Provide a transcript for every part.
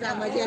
कामाची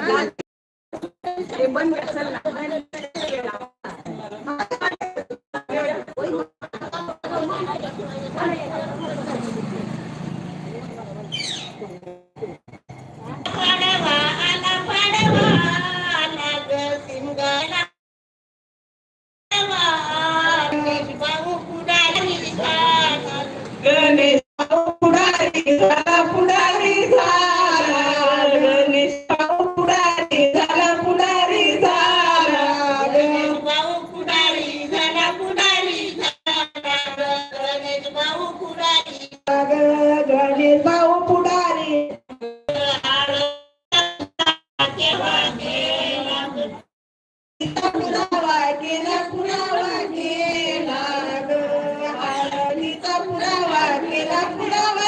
पुरावा केला पुरावा केला पुरावा केला पुरावा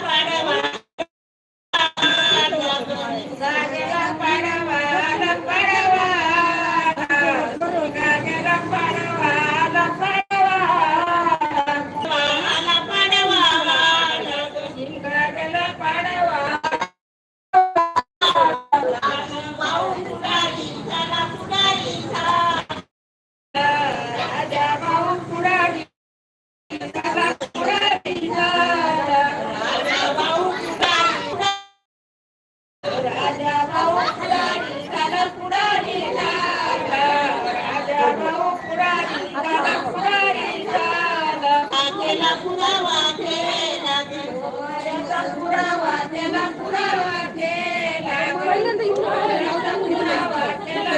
Bye.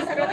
सगळं